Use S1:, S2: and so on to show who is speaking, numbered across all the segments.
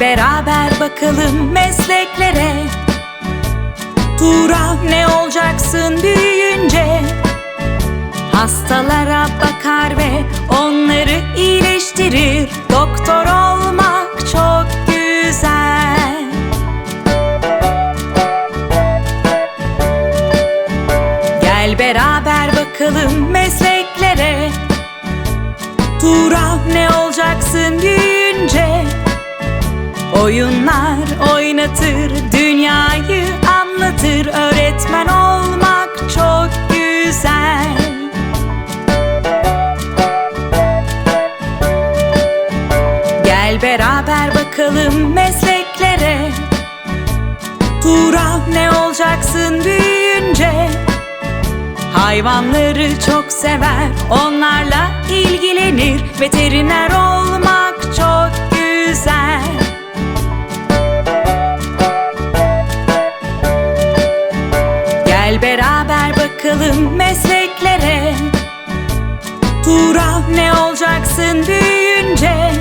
S1: Beraber bakalım mesleklere. Tuğra ne olacaksın büyüyünce? Hastalara bakar ve onları iyileştirir. Doktor olmak çok güzel. Gel beraber bakalım mesleklere. Tuğra ne olacaksın büyüyünce Oyunlar oynatır, dünyayı anlatır. Öğretmen olmak çok güzel. Gel beraber bakalım mesleklere. Tuğra ne olacaksın büyüyünce? Hayvanları çok sever, onlarla ilgilenir. Veteriner Beraber bakalım mesleklere. Tuğra ne olacaksın büyüyünce?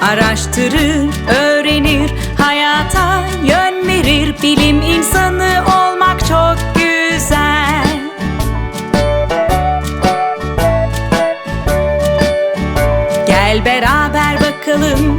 S1: Araştırır, öğrenir, hayata yön verir. Bilim insanı olmak çok güzel. Gel beraber bakalım